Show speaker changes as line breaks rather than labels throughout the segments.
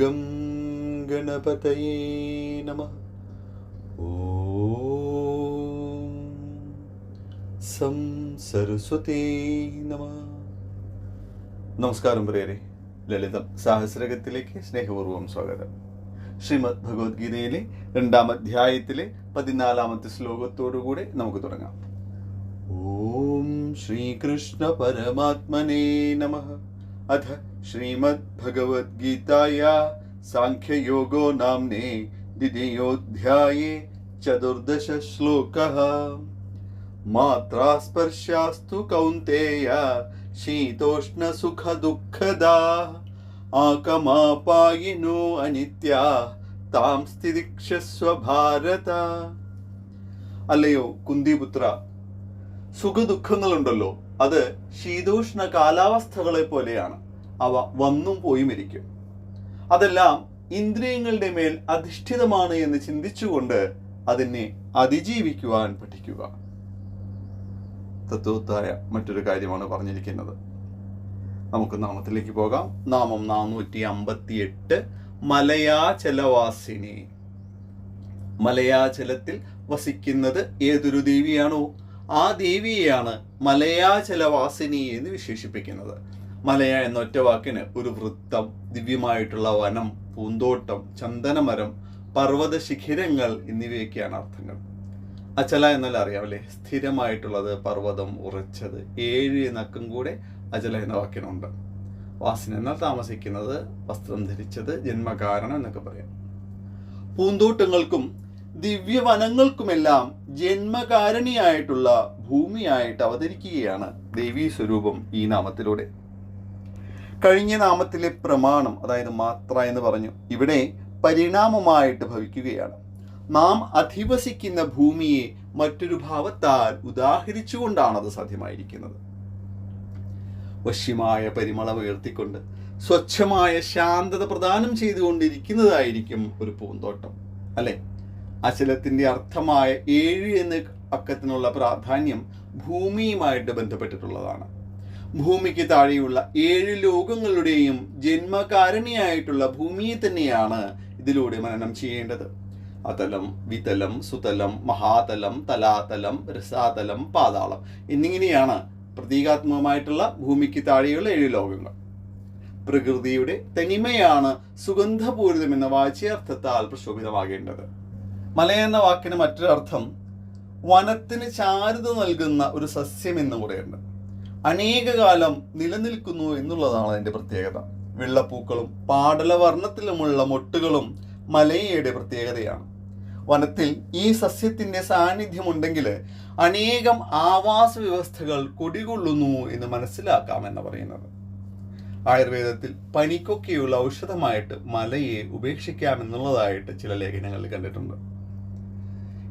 Gum गणपतये നമ. ഓം सं सरस्वती नमः നമസ്കാരം പ്രിയരെ. ലളിതം സാഹസ്രകത്തിലേക്ക് സ്നേഹപൂർവം സ്വാഗതം. ശ്രീമദ് ഭഗവത്ഗീതയിലെ രണ്ടാം അധ്യായത്തിലെ പതിനാലാമത്തെ ശ്ലോകത്തോടുകൂടി നമുക്ക് തുടങ്ങാം. ഓം ശ്രീകൃഷ്ണ പരമാത്മനേ നമ. അഥ സാഖ്യയോഗോ നാംനേ ദ്വിതീയോധ്യായേ ചതുർദശ ശ്ലോകः മാത്രാസ്പർശാസ്തു കൗന്तेय ശീതോഷ്ണസുഖദുഃഖദാ. ആകമാപായിനോ അനിത്യ താം സ്ഥിതിക്ഷസ്വ ഭാരത. അല്ലയോ കുന്തിപുത്ര സുഖദുഃഖങ്ങളുണ്ടല്ലോ. അത് ശീതോഷ്ണ കാലാവസ്ഥകളെ പോലെയാണ്. അവ വന്നും പോയും ഇരിക്കും. അതെല്ലാം ഇന്ദ്രിയങ്ങളുടെ മേൽ അധിഷ്ഠിതമാണ് എന്ന് ചിന്തിച്ചുകൊണ്ട് അതിനെ അതിജീവിക്കുവാൻ പഠിക്കുക. തത്വത്തായ മറ്റൊരു കാര്യമാണ് പറഞ്ഞിരിക്കുന്നത്. നമുക്ക് നാമത്തിലേക്ക് പോകാം. നാമം നാനൂറ്റി അമ്പത്തി എട്ട് മലയാചലവാസിനി. മലയാചലത്തിൽ വസിക്കുന്നത് ഏതൊരു ദേവിയാണോ? ആ ദേവിയെയാണ് മലയാചലവാസിനി എന്ന് വിശേഷിപ്പിക്കുന്നത്. മലയ എന്ന ഒറ്റ വാക്കിന് ഒരു വൃത്തം ദിവ്യമായിട്ടുള്ള വനം പൂന്തോട്ടം ചന്ദനമരം പർവത ശിഖിരങ്ങൾ എന്നിവയൊക്കെയാണ് അർത്ഥങ്ങൾ. അചല എന്നാൽ അറിയാമല്ലേ സ്ഥിരമായിട്ടുള്ളത് പർവതം ഉറച്ചത് ഏഴ് എന്നക്കം കൂടെ അചല എന്ന വാക്കിനുണ്ട്. വാസന എന്നാൽ താമസിക്കുന്നത് വസ്ത്രം ധരിച്ചത് ജന്മകാരണം എന്നൊക്കെ പറയാം. പൂന്തോട്ടങ്ങൾക്കും ദിവ്യവനങ്ങൾക്കുമെല്ലാം ജന്മകാരണിയായിട്ടുള്ള ഭൂമിയായിട്ട് അവതരിക്കുകയാണ് ദേവീ സ്വരൂപം ഈ നാമത്തിലൂടെ. കഴിഞ്ഞ നാമത്തിലെ പ്രമാണം അതായത് മാത്ര എന്ന് പറഞ്ഞു ഇവിടെ പരിണാമമായിട്ട് ഭവിക്കുകയാണ്. നാം അധിവസിക്കുന്ന ഭൂമിയെ മറ്റൊരു ഭാവത്താൽ ഉദാഹരിച്ചുകൊണ്ടാണ് അത് സാധ്യമായിരിക്കുന്നത്. വശ്യമായ പരിമളം ഉയർത്തിക്കൊണ്ട് സ്വച്ഛമായ ശാന്തത പ്രദാനം ചെയ്തുകൊണ്ടിരിക്കുന്നതായിരിക്കും ഒരു പൂന്തോട്ടം അല്ലെ? അചലത്തിന്റെ അർത്ഥമായ ഏഴ് എന്ന അക്കത്തിനുള്ള പ്രാധാന്യം ഭൂമിയുമായിട്ട് ബന്ധപ്പെട്ടിട്ടുള്ളതാണ്. ഭൂമിക്ക് താഴെയുള്ള ഏഴ് ലോകങ്ങളുടെയും ജന്മകാരണിയായിട്ടുള്ള ഭൂമിയെ തന്നെയാണ് ഇതിലൂടെ മനനം ചെയ്യേണ്ടത്. അതലം വിതലം സുതലം മഹാതലം തലാതലം രസാതലം പാതാളം എന്നിങ്ങനെയാണ് പ്രതീകാത്മകമായിട്ടുള്ള ഭൂമിക്ക് താഴെയുള്ള ഏഴ് ലോകങ്ങൾ. പ്രകൃതിയുടെ തനിമയാണ് സുഗന്ധപൂരിതം എന്ന വാച്യാർത്ഥത്താൽ പ്രശോഭിതമാകേണ്ടത്. മല എന്ന വാക്കിന് മറ്റൊരർത്ഥം വനത്തിന് ചാരുത നൽകുന്ന ഒരു സസ്യം എന്നും കൂടെയുണ്ട് അനേകകാലം നിലനിൽക്കുന്നു എന്നുള്ളതാണ് അതിന്റെ പ്രത്യേകത. വെള്ളപ്പൂക്കളും പാടലവർണത്തിലുമുള്ള മൊട്ടുകളും മലയയുടെ പ്രത്യേകതയാണ്. വനത്തിൽ ഈ സസ്യത്തിന്റെ സാന്നിധ്യമുണ്ടെങ്കിൽ അനേകം ആവാസ വ്യവസ്ഥകൾ കൊടികൊള്ളുന്നു എന്ന് മനസ്സിലാക്കാമെന്ന് പറയുന്നത്. ആയുർവേദത്തിൽ പനിക്കൊക്കെയുള്ള ഔഷധമായിട്ട് മലയെ ഉപേക്ഷിക്കാമെന്നുള്ളതായിട്ട് ചില ലേഖനങ്ങളിൽ കണ്ടിട്ടുണ്ട്.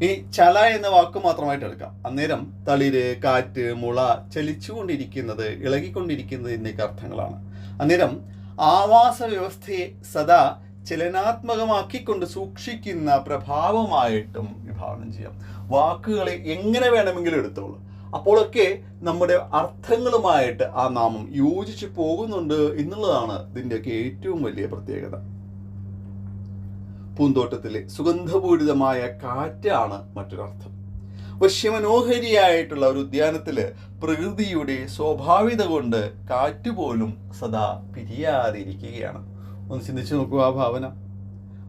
ഈ ചല എന്ന വാക്ക് മാത്രമായിട്ട് എടുക്കാം. അന്നേരം തളിര് കാറ്റ് മുള ചലിച്ചുകൊണ്ടിരിക്കുന്നത് ഇളകിക്കൊണ്ടിരിക്കുന്നത് എന്നൊക്കെ അർത്ഥങ്ങളാണ്. അന്നേരം ആവാസ വ്യവസ്ഥയെ സദാ ചലനാത്മകമാക്കിക്കൊണ്ട് സൂക്ഷിക്കുന്ന പ്രഭാവമായിട്ടും വിഭാവനം ചെയ്യാം. വാക്കുകളെ എങ്ങനെ വേണമെങ്കിലും എടുത്തോളൂ. അപ്പോഴൊക്കെ നമ്മുടെ അർത്ഥങ്ങളുമായിട്ട് ആ നാമം യോജിച്ചു പോകുന്നുണ്ട് എന്നുള്ളതാണ് ഇതിന്റെയൊക്കെ ഏറ്റവും വലിയ പ്രത്യേകത. പൂന്തോട്ടത്തിലെ സുഗന്ധപൂരിതമായ കാറ്റാണ് മറ്റൊരർത്ഥം. വശ്യമനോഹരിയായിട്ടുള്ള ഒരു ഉദ്യാനത്തിൽ പ്രകൃതിയുടെ സ്വാഭാവികത കൊണ്ട് കാറ്റ് പോലും സദാ പിരിയാതിരിക്കുകയാണ്. ഒന്ന് ചിന്തിച്ചു നോക്കൂ ആ ഭാവന.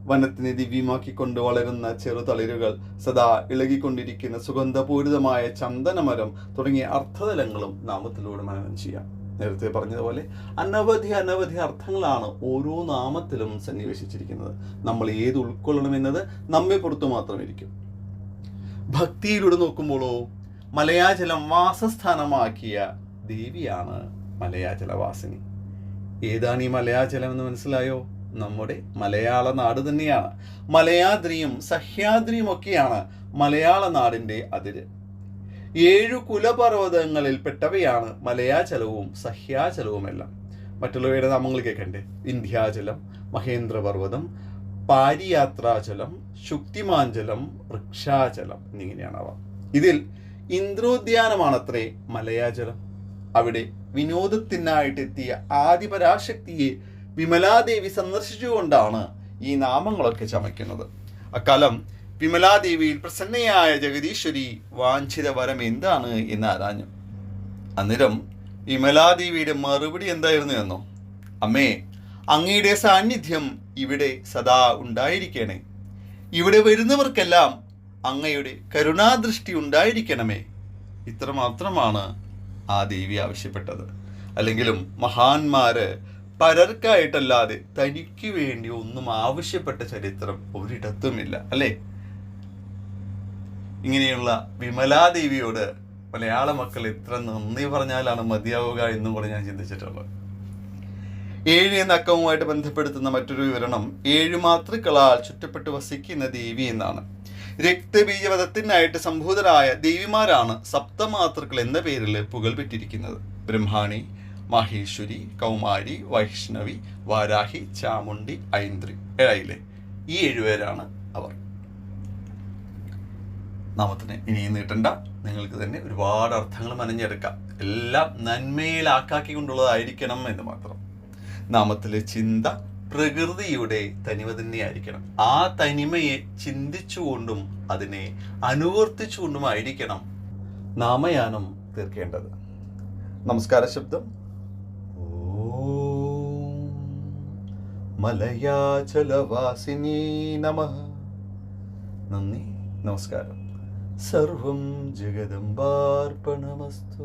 വനത്തിനെ ദിവ്യമാക്കിക്കൊണ്ട് വളരുന്ന ചെറുതളിരുകൾ സദാ ഇളകിക്കൊണ്ടിരിക്കുന്ന സുഗന്ധപൂരിതമായ ചന്ദനമരം തുടങ്ങിയ അർത്ഥതലങ്ങളും നാമത്തിലൂടെ മനനം ചെയ്യാം. നേരത്തെ പറഞ്ഞതുപോലെ അനവധി അനവധി അർത്ഥങ്ങളാണ് ഓരോ നാമത്തിലും സന്നിവേശിച്ചിരിക്കുന്നത്. നമ്മൾ ഏത് ഉൾക്കൊള്ളണമെന്നത് നമ്മെ പുറത്തു മാത്രമിരിക്കും ഭക്തിയിലൂടെ നോക്കുമ്പോഴോ മലയാചലം വാസസ്ഥാനമാക്കിയ ദേവിയാണ് മലയാചലവാസിനി. ഏതാണ് ഈ മലയാചലം എന്ന് മനസ്സിലായോ? നമ്മുടെ മലയാള നാട് തന്നെയാണ്. മലയാദ്രിയും സഹ്യാദ്രിയും ഒക്കെയാണ് മലയാള നാടിന്റെ അതിര് ഏഴു കുലപർവതങ്ങളിൽപ്പെട്ടവയാണ് മലയാചലവും സഹ്യാചലവുമെല്ലാം. മറ്റുള്ളവയുടെ നാമങ്ങൾ കേൾക്കണ്ടേ? ഇന്ത്യാചലം മഹേന്ദ്രപർവതം പാരിയാത്രാചലം ശുക്തിമാഞ്ചലം വൃക്ഷാചലം എന്നിങ്ങനെയാണ് അവ. ഇതിൽ ഇന്ദ്രോദ്യാനമാണത്രേ മലയാചലം. അവിടെ വിനോദത്തിനായിട്ടെത്തിയ ആദിപരാശക്തിയെ വിമലാദേവി സന്ദർശിച്ചുകൊണ്ടാണ് ഈ നാമങ്ങളൊക്കെ ചമയ്ക്കുന്നത്. അക്കാലം വിമലാദേവിയിൽ പ്രസന്നയായ ജഗദീശ്വരി വാഞ്ചിത വരം എന്താണ് എന്ന് ആരാഞ്ഞു? അന്നേരം വിമലാദേവിയുടെ മറുപടി എന്തായിരുന്നു എന്നോ? അമ്മേ അങ്ങയുടെ സാന്നിധ്യം ഇവിടെ സദാ ഉണ്ടായിരിക്കണേ. ഇവിടെ വരുന്നവർക്കെല്ലാം അങ്ങയുടെ കരുണാദൃഷ്ടി ഉണ്ടായിരിക്കണമേ. ഇത്രമാത്രമാണ് ആ ദേവി ആവശ്യപ്പെട്ടത്. അല്ലെങ്കിലും മഹാന്മാര് പലർക്കായിട്ടല്ലാതെ തനിക്ക് വേണ്ടി ഒന്നും ആവശ്യപ്പെട്ട ചരിത്രം ഒരിടത്തുമില്ല അല്ലേ? ഇങ്ങനെയുള്ള വിമലാദേവിയോട് മലയാള മക്കൾ എത്ര നന്ദി പറഞ്ഞാലാണ് മതിയാവുക എന്നും കൂടെ ഞാൻ ചിന്തിച്ചിട്ടുള്ളത്. ഏഴ് എന്ന അക്കവുമായിട്ട് ബന്ധപ്പെടുത്തുന്ന മറ്റൊരു വിവരണം ഏഴ് മാതൃക്കളാൽ ചുറ്റപ്പെട്ട് വസിക്കുന്ന ദേവി എന്നാണ്. രക്തബീജവധത്തിനായിട്ട് സംഭൂതരായ ദേവിമാരാണ് സപ്തമാതൃക്കൾ എന്ന പേരിൽ പുകൾപെറ്റിരിക്കുന്നത് ബ്രഹ്മാണി മഹേശ്വരി കൗമാരി വൈഷ്ണവി വാരാഹി ചാമുണ്ടി ഐന്ദ്രി ഏഴായില്ലേ ഈ ഏഴുപേരാണ് അവർ. നാമത്തിന് ഇനിയും നീട്ടണ്ട. നിങ്ങൾക്ക് തന്നെ ഒരുപാട് അർത്ഥങ്ങൾ മനഞ്ഞെടുക്കാം. എല്ലാം നന്മയിലാക്കാക്കിക്കൊണ്ടുള്ളതായിരിക്കണം എന്ന് മാത്രം. നാമത്തിലെ ചിന്ത പ്രകൃതിയുടെ തനിമ തന്നെയായിരിക്കണം. ആ തനിമയെ ചിന്തിച്ചുകൊണ്ടും അതിനെ അനുവർത്തിച്ചുകൊണ്ടുമായിരിക്കണം നാമയാനം തീർക്കേണ്ടത്. നമസ്കാര ശബ്ദം. മലയാചലവാസിനി നമ. നന്ദി. നമസ്കാരം. സർവം ജഗദംബാർപ്പണമസ്തു.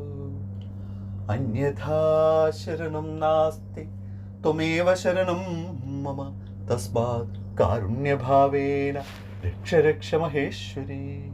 അന്യഥാ ശരണം നാസ്തി ത്വമേവ ശരണം മമ തസ്മാത് കാരുണ്യഭാവേന രക്ഷ രക്ഷ മഹേശ്വരി.